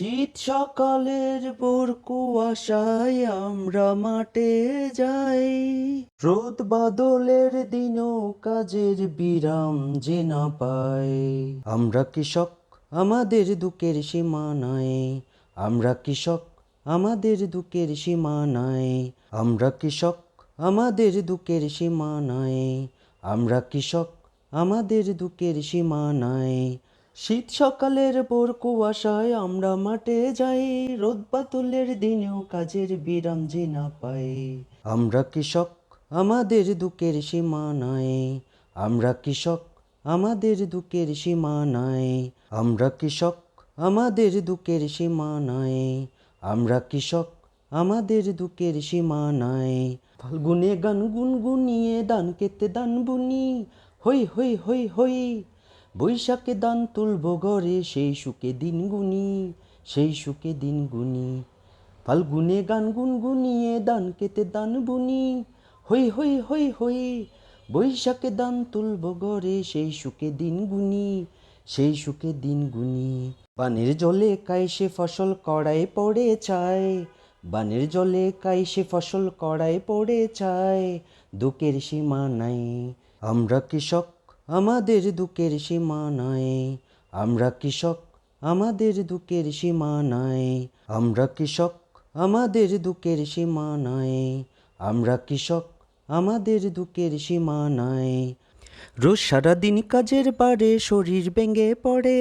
শীত সকালের ভোর কুয়াশায় আমরা মাঠে যাই। রোদ বাদলের দিনও কাজের বিরাম যে না পাই আমরা কৃষক, আমাদের দুঃখের সীমা নাই। আমরা কৃষক, আমাদের দুঃখের সীমা নাই। আমরা কৃষক, আমাদের দুঃখের সীমা নাই। আমরা কৃষক, আমাদের দুঃখের সীমা নাই। শীত সকালের ভোর কুয়াশায় আমরা মাঠে যাই, রোদ বাতুলের দিনেও কাজের বিরাম যে না পাই। আমরা কৃষক, আমাদের দুঃখের সীমা নাই। আমরা কৃষক, আমাদের দুঃখের সীমা নাই। আমরা কৃষক, আমাদের দুঃখের সীমা নাই। আমরা কৃষক, আমাদের দুঃখের সীমা নাই। ফাল্গুনে গান গুনগুনিয়ে দান কেতে দান বুনি। হই হই হই হই বৈশাখে দান তুলব ঘরে, সেই সুখে দিন গুনি, সেই সুখে দিন গুনি। ফাল্গুনে গান গুনগুনিয়ে দান কেতে দান বুনি। হই হই হই হই বৈশাখে দান তুলব ঘরে, সেই সুখে দিন গুনি, সেই সুখে দিন গুনি। বানের জলে কাইসে ফসল কড়াই পড়ে চায়, বানের জলে কাইসে ফসল কড়াই পড়ে চায়, দুঃখের সীমা নাই। আমরা কৃষক আমাদের দুঃখের সীমা নাই আমরা কৃষক, আমাদের দুঃখের সীমা নাই আমরা কৃষক, আমাদের দুঃখের সীমা নাই আমরা কৃষক, আমাদের দুঃখের সীমা নাই রোজ সারাদিন কাজের বারে শরীর ভেঙে পড়ে,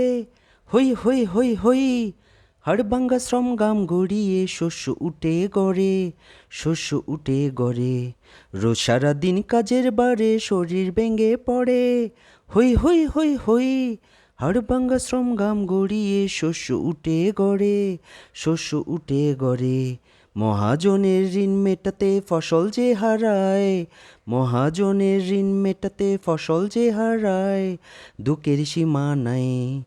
হই হই হই হই হাড়ভাঙ্গা শ্রম গাম গড়িয়ে শস্য উঠে গড়ে শস্য উঠে গড়ে রোজ সারাদিন কাজের বারে শরীর ভেঙে পড়ে হই হই হই হই হাড়ভাঙ্গা শ্রম গাম গড়িয়ে শস্য উঠে গড়ে শস্য উঠে গড়ে মহাজনের ঋণ মেটাতে ফসল যে হারায়, মহাজনের ঋণ মেটাতে ফসল যে হারায়, দুঃখের সীমা নাই,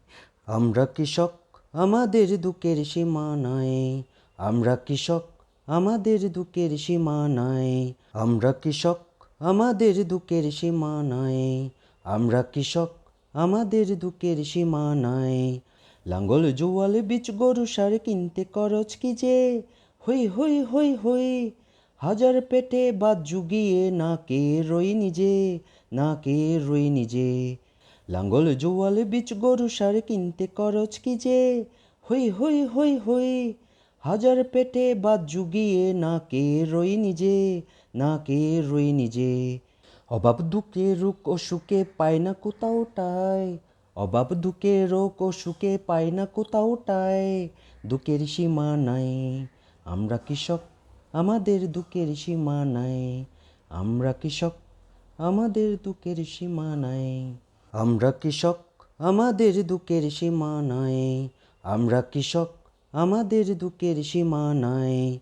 আমরা কৃষক আমাদের দুঃখের সীমা নাই। আমরা কৃষক, আমাদের দুঃখের সীমা নাই। আমরা কৃষক, আমাদের দুঃখের সীমা নাই। আমরা কৃষক, আমাদের দুঃখের সীমা নাই। লাঙ্গল, জোয়াল, বীজ, গরু, সার কিনতে খরচ কি যে? হই হই হই হই, হাজার পেটে বাদ জুগিয়ে না কে রই নিজে না কে রই নিজে। লাঙ্গল জোয়াল বীজ গরু সার কিনতে খরচ কি যে? হই হই হই হই, হাজার পেটে বাদ জুগিয়ে না কে রই নিজে না কে রই নিজে। অভাব দুঃখে রুক ও সুখে পায় না কোথাও টাই অভাব দুঃখে রোগ ও সুখে পায় না কোথাও টাই দুঃখের সীমা নাই। আমরা কৃষক, আমাদের দুঃখের সীমা নাই। আমরা কৃষক, আমাদের দুঃখের সীমা নাই। আমরা কৃষক, আমাদের দুঃখের সীমা নাই আমরা কৃষক, আমাদের দুঃখের সীমা নাই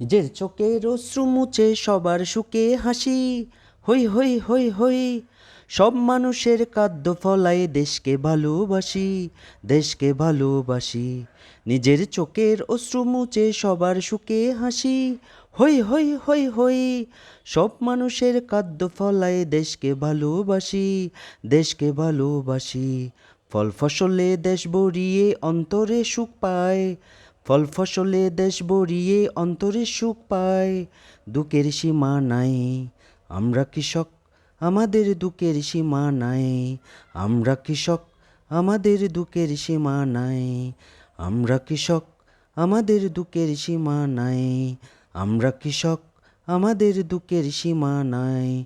নিজের চোখের অশ্রু মুছে সবার সুখে হাসি। হই হই হই হই সব মানুষের খাদ্য ফলায় দেশকে ভালোবাসি দেশকে ভালোবাসি। নিজের চোখের অশ্রু মুছে সবার সুখে হাসি। হই হই হই হই, সব মানুষের খাদ্য ফলায় দেশকে ভালোবাসি দেশকে ভালোবাসি। ফল ফসলে দেশ ভরিয়ে অন্তরে সুখ পায়, ফল ফসলে দেশ ভরিয়ে অন্তরে সুখ পায়। দুঃখের সীমা নাই, আমরা কৃষক আমাদের দুঃখের সীমা নাই। আমরা কৃষক, আমাদের দুঃখের সীমা নাই। আমরা কৃষক, আমাদের দুঃখের সীমা নাই। আমরা কৃষক, আমাদের দুঃখের সীমা নাই।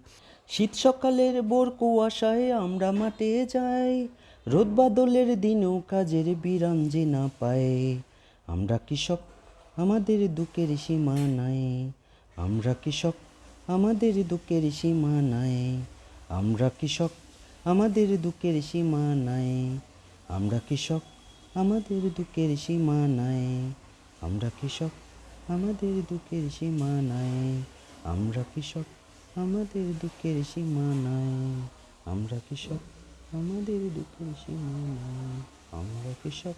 শীত সকালের বোর কুয়াশায় আমরা মাঠে যাই। রোদ বাদলের দিনও কাজের বিরাম যে না পায় আমরা কৃষক, আমাদের দুঃখের সীমা নাই। আমরা কৃষক আমাদের দুঃখের সীমা নাই। আমরা কৃষক, আমাদের দুঃখের সীমা নাই। আমরা কৃষক, আমাদের দুঃখের সীমা নাই। আমরা কৃষক, আমাদের দুঃখের সীমা নাই। আমরা কৃষক, আমাদের দুঃখের সীমা নাই। আমরা কৃষক, আমাদের দুঃখের সীমা নাই। আমরা কৃষক